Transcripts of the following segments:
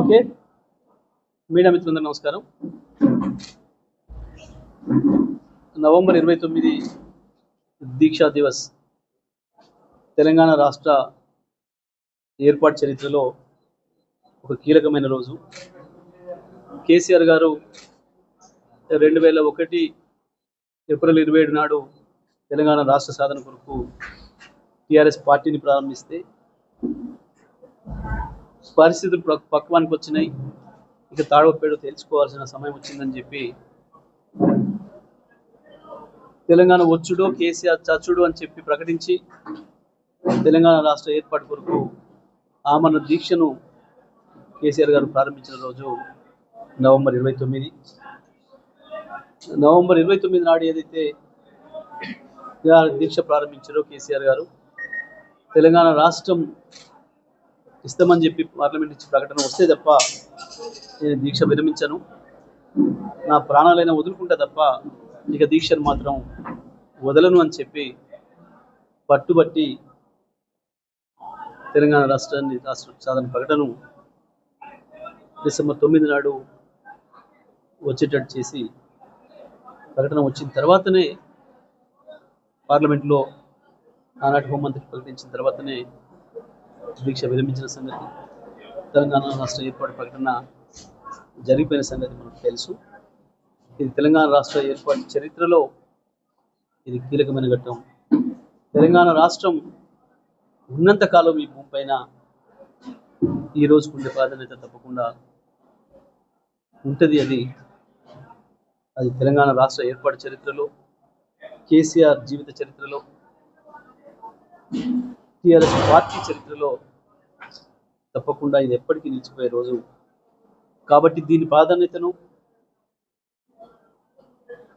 Okay. Media మిత్రులందరూ నమస్కారం. November ఇరవై తొమ్మిది దీక్షా దివస్. తెలంగాణ రాష్ట్ర ఏర్పాటు చరిత్రలో ఒక కీలకమైన రోజు. కేసీఆర్ గారు రెండు వేల ఒకటి ఏప్రిల్ ఇరవై ఏడు నాడు తెలంగాణ రాష్ట్ర సాధన కొరకు టీఆర్ఎస్ పార్టీని ప్రారంభిస్తే పరిస్థితులు పక్వానికి వచ్చినాయి. ఇక తాడవపేడ తెలుసుకోవాల్సిన సమయం వచ్చిందని చెప్పి తెలంగాణ వచ్చుడో కేసీఆర్ చచ్చుడు అని చెప్పి ప్రకటించి తెలంగాణ రాష్ట్ర ఏర్పాటు కొరకు ఆమరణ దీక్షను కేసీఆర్ గారు ప్రారంభించిన రోజు నవంబర్ ఇరవై తొమ్మిది. నవంబర్ ఇరవై తొమ్మిది నాడు ఏదైతే దీక్ష ప్రారంభించారో కేసీఆర్ గారు తెలంగాణ రాష్ట్రం ఇస్తామని చెప్పి పార్లమెంట్ నుంచి ప్రకటన వస్తే తప్ప నేను దీక్ష విరమించను. నా ప్రాణాలైనా వదులుకుంటా తప్ప ఇక దీక్షను మాత్రం వదలను అని చెప్పి పట్టుబట్టి తెలంగాణ రాష్ట్రాన్ని రాష్ట్ర సాధన ప్రకటన డిసెంబర్ తొమ్మిది నాడు వచ్చేటట్టు చేసి ప్రకటన వచ్చిన తర్వాతనే పార్లమెంట్లో ఆనాటి హోంమంత్రి ప్రకటించిన తర్వాతనే దీక్ష విరమించిన సంగతి. తెలంగాణ రాష్ట్ర ఏర్పాటు ప్రకటన జరిగిపోయిన సంగతి మనకు తెలుసు. ఇది తెలంగాణ రాష్ట్ర ఏర్పాటు చరిత్రలో ఇది కీలకమైన ఘట్టం. తెలంగాణ రాష్ట్రం ఉన్నంత కాలం ఈ భూమి పైన ఈ రోజుకుండే ప్రాధాన్యత తప్పకుండా ఉంటుంది అది. అది తెలంగాణ రాష్ట్ర ఏర్పాటు చరిత్రలో కేసీఆర్ జీవిత చరిత్రలో టీఆర్ఎస్ పార్టీ చరిత్రలో తప్పకుండా ఇది ఎప్పటికీ నిలిచిపోయే రోజు. కాబట్టి దీని ప్రాధాన్యతను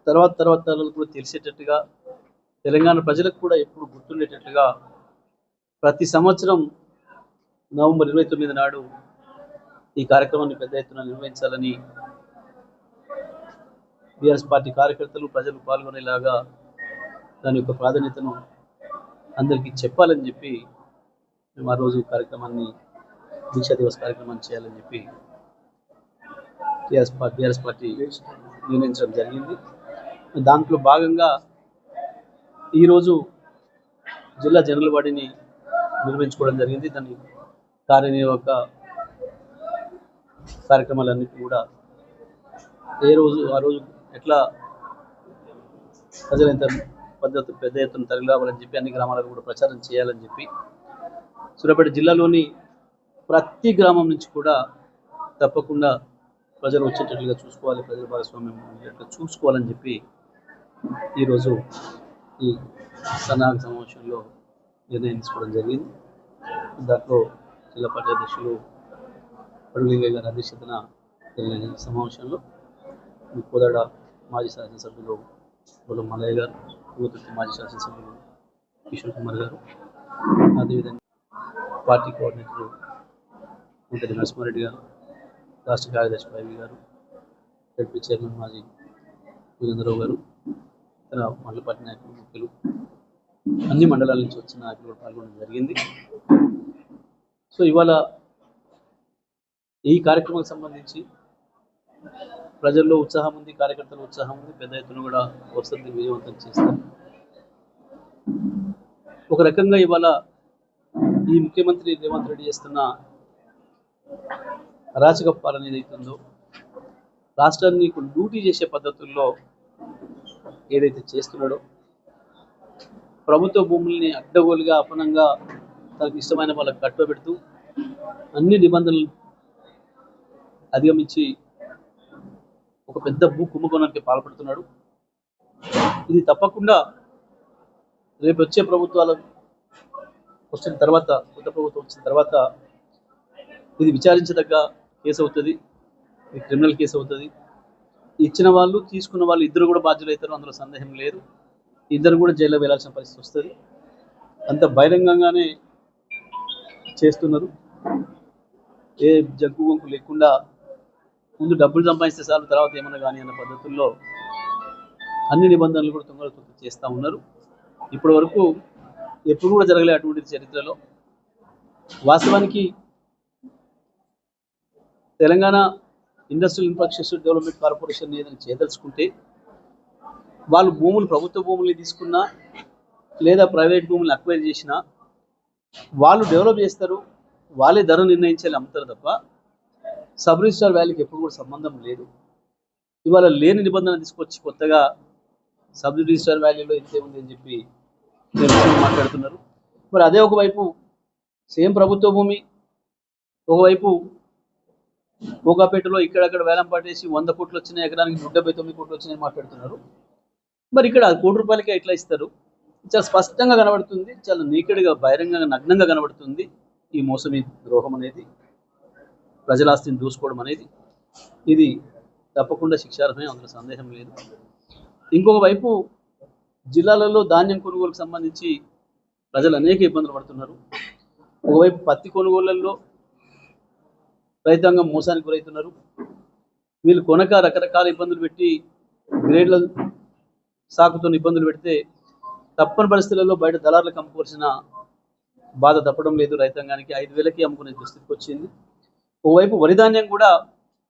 తర్వాత తర్వాత తరాలకు కూడా తెలిసేటట్టుగా తెలంగాణ ప్రజలకు కూడా ఎప్పుడు గుర్తుండేటట్టుగా ప్రతి సంవత్సరం నవంబర్ ఇరవై తొమ్మిది నాడు ఈ కార్యక్రమాన్ని పెద్ద ఎత్తున నిర్వహించాలని బీఆర్ఎస్ పార్టీ కార్యకర్తలు ప్రజలు పాల్గొనేలాగా దాని యొక్క ప్రాధాన్యతను అందరికీ చెప్పాలని చెప్పి మేము ఆ రోజు కార్యక్రమాన్ని దీక్షా దివస్ కార్యక్రమాన్ని చేయాలని చెప్పి టీఆర్ఎస్ పార్టీ బీఆర్ఎస్ పార్టీ నిర్ణయించడం జరిగింది. దాంట్లో భాగంగా ఈరోజు జిల్లా జనరల్ బాడీని నిర్మించుకోవడం జరిగింది. దాని కార్యనిర్వాహక కార్యక్రమాలన్నిటి కూడా ఏ రోజు ఆ రోజు ఎట్లా ప్రజలు ఎంత పద్ధతి పెద్ద ఎత్తున తరలిరావాలని చెప్పి అన్ని గ్రామాలకు కూడా ప్రచారం చేయాలని చెప్పి సూర్యాపేట జిల్లాలోని ప్రతి గ్రామం నుంచి కూడా తప్పకుండా ప్రజలు వచ్చేటట్లుగా చూసుకోవాలి ప్రజల భాగస్వామ్యం ఉండేటట్లుగా చూసుకోవాలని చెప్పి ఈరోజు ఈ సన్నాహక సమావేశంలో నిర్ణయం తీసుకోవడం జరిగింది. దాంట్లో జిల్లా పార్టీ అధ్యక్షులు పడులింగయ్య గారి అధ్యక్షతన జరిగిన సమావేశంలో కోదాడ మాజీ శాసనసభ్యులు బులం మల్లయ్య గారు యువతృప్తి మాజీ శాసనసభ్యులు కిషోర్ కుమార్ గారు. అదేవిధంగా పార్టీ కోఆర్డినేటర్ వెంకట నరసింహారెడ్డి గారు రాష్ట్ర కార్యదర్శి పైవి గారు ఎడ్పీ చైర్మన్ మాజీ వీరేంద్రరావు గారు ఇతర మండల పార్టీ నాయకులు ముఖ్యులు అన్ని మండలాల నుంచి వచ్చిన నాయకులు కూడా పాల్గొనడం జరిగింది. సో ఇవాళ ఈ కార్యక్రమానికి సంబంధించి ప్రజల్లో ఉత్సాహం ఉంది కార్యకర్తల ఉత్సాహం ఉంది పెద్ద ఎత్తున కూడా వసతి విజయవంతం చేస్తారు. ఒక రకంగా ఇవాళ ఈ ముఖ్యమంత్రి రేవంత్ రెడ్డి చేస్తున్న అరాచక పాలన ఏదైతుందో రాష్ట్రాన్ని లూటీ చేసే పద్ధతుల్లో ఏదైతే చేస్తున్నాడో ప్రభుత్వ భూముల్ని అడ్డగోలుగా అపనంగా తనకు ఇష్టమైన వాళ్ళకి కట్టబెడుతూ అన్ని నిబంధనలు అధిగమించి ఒక పెద్ద భూ కుంభకోణానికి పాల్పడుతున్నాడు. ఇది తప్పకుండా రేపు వచ్చే ప్రభుత్వాలు వచ్చిన తర్వాత కొత్త ప్రభుత్వం వచ్చిన తర్వాత ఇది విచారించదగ్గ కేసు అవుతుంది. ఇది క్రిమినల్ కేసు అవుతుంది. ఇచ్చిన వాళ్ళు తీసుకున్న వాళ్ళు ఇద్దరు కూడా బాధ్యులైతారు. అందులో సందేహం లేదు. ఇద్దరు కూడా జైల్లో వెళ్ళాల్సిన పరిస్థితి వస్తుంది. అంత బహిరంగంగానే చేస్తున్నారు. ఏ జగ్గు వంకు లేకుండా ముందు డబ్బులు సంపాదిస్తే చాలు తర్వాత ఏమన్నా కానీ అన్న పద్ధతుల్లో అన్ని నిబంధనలు కూడా తొందరగా చేస్తూ ఉన్నారు. ఇప్పటి వరకు ఎప్పుడు కూడా జరగలే అటువంటి చరిత్రలో. వాస్తవానికి Telangana industrial infrastructure development corporation ఏదైనా చేదలుచుకుంటే వాళ్ళు భూములు ప్రభుత్వ భూముల్ని తీసుకున్నా లేదా ప్రైవేట్ భూములు అక్వైర్ చేసినా వాళ్ళు డెవలప్ చేస్తారు వాళ్ళే ధర నిర్ణయించాలి అమ్ముతారు తప్ప సబ్ రిజిస్టార్ వ్యాలీకి ఎప్పుడు కూడా సంబంధం లేదు. ఇవాళ లేని నిబంధన తీసుకొచ్చి కొత్తగా సబ్ రిజిస్టార్ వ్యాలీలో ఇంతే ఉంది అని చెప్పి మాట్లాడుతున్నారు. మరి అదే ఒకవైపు సేమ్ ప్రభుత్వ భూమి ఒకవైపు భోగాపేటలో ఇక్కడక్కడ వేలం పాటేసి వంద కోట్లు వచ్చినాయి ఎకరానికి నూట డెబ్బై తొమ్మిది కోట్లు వచ్చినాయి మాట్లాడుతున్నారు. మరి ఇక్కడ కోటి రూపాయలకి ఎట్లా ఇస్తారు? చాలా స్పష్టంగా కనబడుతుంది చాలా నీకెడ్గా బహిరంగంగా నగ్నంగా కనబడుతుంది ఈ మోసం ఈ ద్రోహం అనేది. ప్రజల ఆస్తిని దూసుకోవడం అనేది ఇది తప్పకుండా శిక్షార్హమే అందులో సందేహం లేదు. ఇంకొక వైపు జిల్లాలలో ధాన్యం కొనుగోలుకు సంబంధించి ప్రజలు అనేక ఇబ్బందులు పడుతున్నారు. ఒకవైపు పత్తి కొనుగోళ్ళలో రైతాంగం మోసానికి గురవుతున్నారు వీళ్ళు కొనక రకరకాల ఇబ్బందులు పెట్టి గ్రేడ్ల సాకుతో ఇబ్బందులు పెడితే తప్పని పరిస్థితులలో బయట దళారులకు అమ్ముకోవాల్సిన బాధ తప్పడం లేదు. రైతాంగానికి ఐదు వేలకి అమ్ముకునే దుస్థితికి వచ్చింది. ఓవైపు వరి ధాన్యం కూడా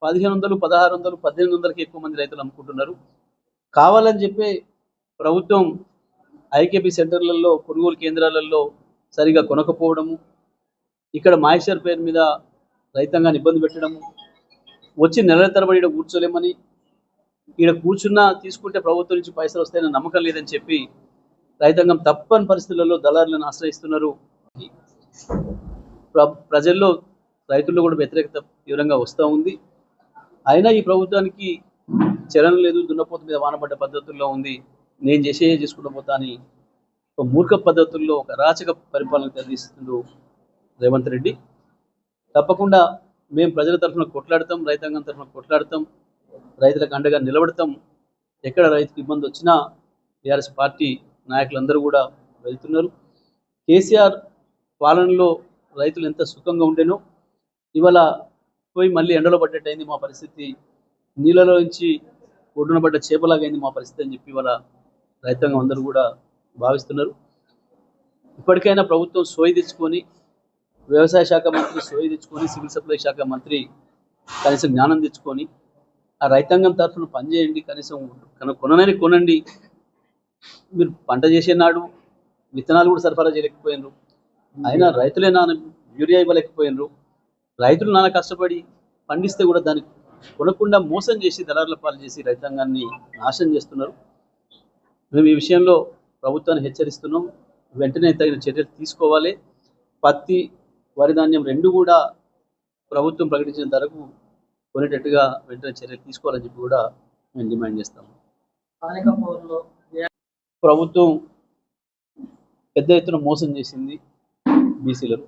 పదిహేను వందలు పదహారు వందలు పద్దెనిమిది వందలకి ఎక్కువ మంది రైతులు అమ్ముకుంటున్నారు. కావాలని చెప్పి ప్రభుత్వం ఐకేపీ సెంటర్లలో కొనుగోలు కేంద్రాలలో సరిగా కొనకపోవడము ఇక్కడ మాయిశ్చర్ పేరు మీద రైతాంగాన్ని ఇబ్బంది పెట్టడము వచ్చి నెలల తరబడి ఇక్కడ కూర్చోలేమని ఇక్కడ కూర్చున్నా తీసుకుంటే ప్రభుత్వం నుంచి పైసలు వస్తాయని నమ్మకం లేదని చెప్పి రైతాంగం తప్పని పరిస్థితులలో దళారులను ఆశ్రయిస్తున్నారు. ప్ర ప్రజల్లో రైతుల్లో కూడా వ్యతిరేకత తీవ్రంగా వస్తూ ఉంది. అయినా ఈ ప్రభుత్వానికి చలనం లేదు దున్నపోత మీద వానపడ్డ పద్ధతుల్లో ఉంది. నేను చేసే చేసుకుంటూ పోతా అని ఒక మూర్ఖ పద్ధతుల్లో ఒక రాచక పరిపాలన తెలియజేస్తుండ్రు రేవంత్ రెడ్డి. తప్పకుండా మేము ప్రజల తరఫున కొట్లాడతాం రైతాంగం తరఫున కొట్లాడతాం రైతులకు అండగా నిలబడతాం. ఎక్కడ రైతుకు ఇబ్బంది వచ్చినా టీఆర్ఎస్ పార్టీ నాయకులందరూ కూడా వెళ్తున్నారు. కేసీఆర్ పాలనలో రైతులు ఎంత సుఖంగా ఉండేనో ఇవాళ పోయి మళ్ళీ ఎండలో పడ్డట్టయింది మా పరిస్థితి. నీళ్ళలో నుంచి ఒడ్డున పడ్డ చేపలాగా అయింది మా పరిస్థితి అని చెప్పి ఇవాళ రైతాంగం అందరూ కూడా భావిస్తున్నారు. ఇప్పటికైనా ప్రభుత్వం సోయి తెచ్చుకొని వ్యవసాయ శాఖ మంత్రి సోయి తెచ్చుకొని సివిల్ సప్లై శాఖ మంత్రి కనీసం జ్ఞానం తెచ్చుకొని ఆ రైతాంగం తరఫున పనిచేయండి కనీసం కన- కొననని కొనండి. మీరు పంట చేసే నాడు విత్తనాలు కూడా సరఫరా చేయలేకపోయినారు. అయినా రైతులే నాన్న యూరియా ఇవ్వలేకపోయినారు. రైతులు నాన్న కష్టపడి పండిస్తే కూడా దాన్ని కొనకుండా మోసం చేసి దళారుల పాలు చేసి రైతాంగాన్ని నాశనం చేస్తున్నారు. మేము ఈ విషయంలో ప్రభుత్వాన్ని హెచ్చరిస్తున్నాం. వెంటనే తగిన చర్యలు తీసుకోవాలి. పత్తి వరి ధాన్యం రెండు కూడా ప్రభుత్వం ప్రకటించిన ధరకు కొనేటట్టుగా వెంటనే చర్యలు తీసుకోవాలని చెప్పి కూడా మేము డిమాండ్ చేస్తాము. ప్రభుత్వం పెద్ద ఎత్తున మోసం చేసింది బీసీలకు.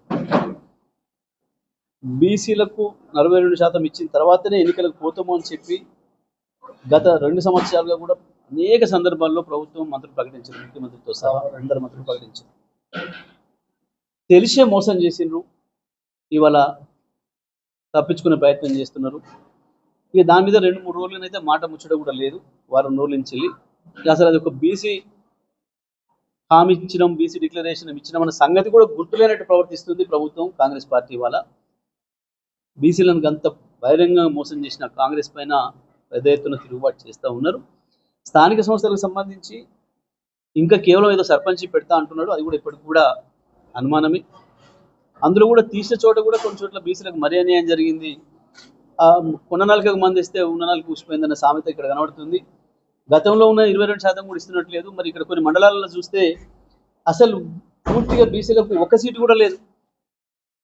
బీసీలకు నలభై రెండు శాతం ఇచ్చిన తర్వాతనే ఎన్నికలకు పోతాము అని చెప్పి గత రెండు సంవత్సరాలుగా కూడా అనేక సందర్భాల్లో ప్రభుత్వం మంత్రులు ప్రకటించారు. ముఖ్యమంత్రితో సహా అందరు మంత్రులు ప్రకటించారు. తెలిసే మోసం చేసిండ్రు. ఇవాళ తప్పించుకునే ప్రయత్నం చేస్తున్నారు. ఇక దాని మీద రెండు మూడు రోజులనైతే మాట ముచ్చడం కూడా లేదు. వారం రోజుల నుంచి వెళ్ళి అసలు అది ఒక బీసీ హామీ ఇచ్చినాం బీసీ డిక్లరేషన్ ఇచ్చినాం అన్న సంగతి కూడా గుర్తులేనట్టు ప్రవర్తిస్తుంది ప్రభుత్వం కాంగ్రెస్ పార్టీ వాళ్ళ బీసీలను అంత బహిరంగంగా మోసం చేసిన కాంగ్రెస్ పైన పెద్ద ఎత్తున తిరుగుబాటు చేస్తూ ఉన్నారు. స్థానిక సంస్థలకు సంబంధించి ఇంకా కేవలం ఏదో సర్పంచ్ పెడతా అంటున్నాడు. అది కూడా ఇప్పటికి కూడా అనుమానమే. అందులో కూడా తీసిన చోట కూడా కొన్ని చోట్ల బీసీలకు మరీ అన్యాయం జరిగింది. ఆ, కొన్న మంది ఇస్తే ఉన్ననాలకు ఊసిపోయిందన్న సామెత ఇక్కడ కనబడుతుంది. గతంలో ఉన్న ఇరవై రెండు శాతం కూడా ఇస్తున్నట్లేదు మరి ఇక్కడ కొన్ని మండలాలలో చూస్తే అసలు పూర్తిగా బీసీలకు ఒక సీటు కూడా లేదు.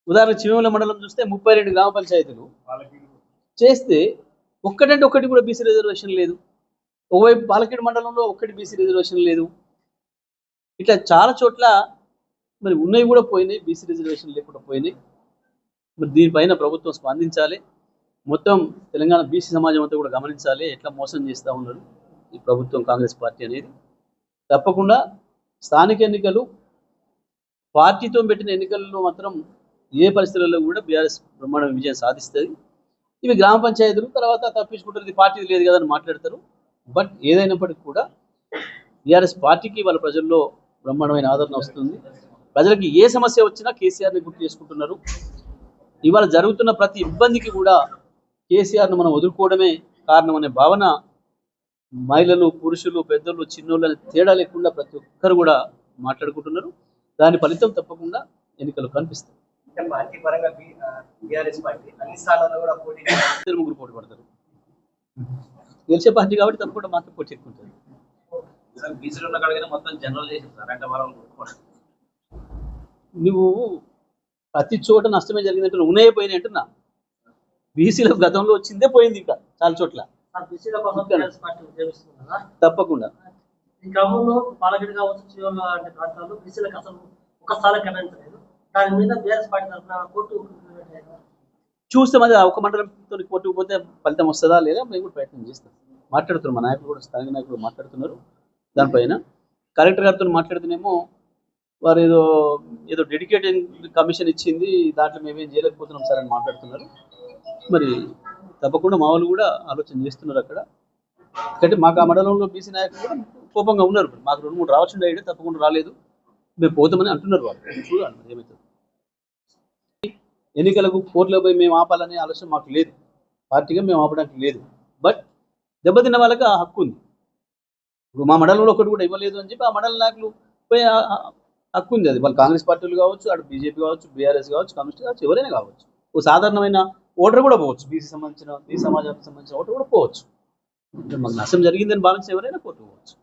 ఉదాహరణ చివేముల మండలం చూస్తే ముప్పై రెండు గ్రామ పంచాయతీలు. చేస్తే ఒక్కటంటే ఒక్కటి కూడా బీసీ రిజర్వేషన్ లేదు. ఒకవైపు పాలకేడు మండలంలో ఒక్కటి బీసీ రిజర్వేషన్ లేదు. ఇట్లా చాలా చోట్ల మరి ఉన్నవి కూడా పోయినాయి బీసీ రిజర్వేషన్ లేకుండా పోయినాయి. మరి దీనిపైన ప్రభుత్వం స్పందించాలి. మొత్తం తెలంగాణ బీసీ సమాజం అంతా కూడా గమనించాలి. ఎట్లా మోసం చేస్తూ ఉన్నారు ఈ ప్రభుత్వం కాంగ్రెస్ పార్టీ అనేది. తప్పకుండా స్థానిక ఎన్నికలు పార్టీతో పెట్టిన ఎన్నికల్లో మాత్రం ఏ పరిస్థితుల్లో కూడా బీఆర్ఎస్ బ్రహ్మాండ విజయం సాధిస్తుంది. ఇవి గ్రామ పంచాయతీలు తర్వాత తప్పించుకుంటారు ఇది పార్టీ లేదు కదా అని మాట్లాడతారు. బట్ ఏదైనప్పటికీ కూడా బీఆర్ఎస్ పార్టీకి వాళ్ళ ప్రజల్లో బ్రహ్మాండమైన ఆదరణ వస్తుంది. ప్రజలకి ఏ సమస్య వచ్చినా కేసీఆర్ని గుర్తు చేసుకుంటున్నారు. ఇవాళ జరుగుతున్న ప్రతి ఇబ్బందికి కూడా కేసీఆర్ను మనం వదులుకోవడమే కారణం అనే భావన మహిళలు పురుషులు పెద్దలు చిన్నోళ్ళు అనే తేడా లేకుండా ప్రతి ఒక్కరు కూడా మాట్లాడుకుంటున్నారు. దాని ఫలితం తప్పకుండా ఎన్నికలు కనిపిస్తాయి పార్టీ పరంగా బీఆర్ఎస్ పార్టీ అన్ని స్థానాల్లో కూడా పోటీ ముగ్గురు పోటీ పడతారు. గెలిచే పార్టీ కాబట్టి తప్పకుండా మాకు పోటీ ఎక్కువ ఉంటుంది. సార్ బీసీలో ఉన్న కాడికైనా మొత్తం జనరల్ చేసింది సార్ అంటే వాళ్ళని నువ్వు ప్రతి చోట నష్టమే జరిగిందంటే ఉన్నాయే పోయినాయి అంటున్నా. బీసీలకు గతంలో వచ్చిందే పోయింది ఇంకా చాలా చోట్ల. బీసీల తప్పకుండా. ఈ క్రమంలో పాలగడి కావచ్చు లాంటి ప్రాంతాల్లో బీసీలకు అసలు ఒక స్థానం కేటాయించలేదు దాని మీద బీఆర్ఎస్ పార్టీ తరఫున కోర్టు చూస్తే మరి ఒక మండలంతో కొట్టుకుపోతే ఫలితం వస్తుందా లేదా మేము కూడా ప్రయత్నం చేస్తాం. మాట్లాడుతున్నారు మా నాయకులు కూడా స్థానిక నాయకులు మాట్లాడుతున్నారు దానిపైన. కలెక్టర్ గారితో మాట్లాడుతూనేమో వారు ఏదో ఏదో డెడికేటెడ్ కమిషన్ ఇచ్చింది దాంట్లో మేమేం చేయలేకపోతున్నాం సార్ అని మాట్లాడుతున్నారు. మరి తప్పకుండా మా వాళ్ళు కూడా ఆలోచన చేస్తున్నారు అక్కడ. ఎందుకంటే మాకు ఆ మండలంలో బీసీ నాయకులు కూడా కోపంగా ఉన్నారు. మాకు రెండు మూడు రావచ్చు అయితే తప్పకుండా రాలేదు. మేము పోతామని అంటున్నారు వాళ్ళు. చూడాలి ఏమవుతుంది ఎన్నికలకు కోర్టులో పోయి మేము ఆపాలనే ఆలోచన మాకు లేదు. పార్టీగా మేము ఆపడానికి లేదు. బట్ దెబ్బతిన్న వాళ్ళకి ఆ హక్కు ఉంది. ఇప్పుడు మా మండలంలో ఒకటి కూడా ఇవ్వలేదు అని చెప్పి ఆ మండల నాయకులు పోయి హక్కు ఉంది. అది వాళ్ళు కాంగ్రెస్ పార్టీలు కావచ్చు అటు బీజేపీ కావచ్చు బీఆర్ఎస్ కావచ్చు కమ్యూనిస్ట్ కావచ్చు ఎవరైనా కావచ్చు. ఓ సాధారణమైన ఓటర్ కూడా పోవచ్చు. బీసీ సంబంధించిన బీసీ సమాజానికి సంబంధించిన ఓటర్ కూడా పోవచ్చు. మాకు నష్టం జరిగిందని భావించిన ఎవరైనా కోర్టు పోవచ్చు.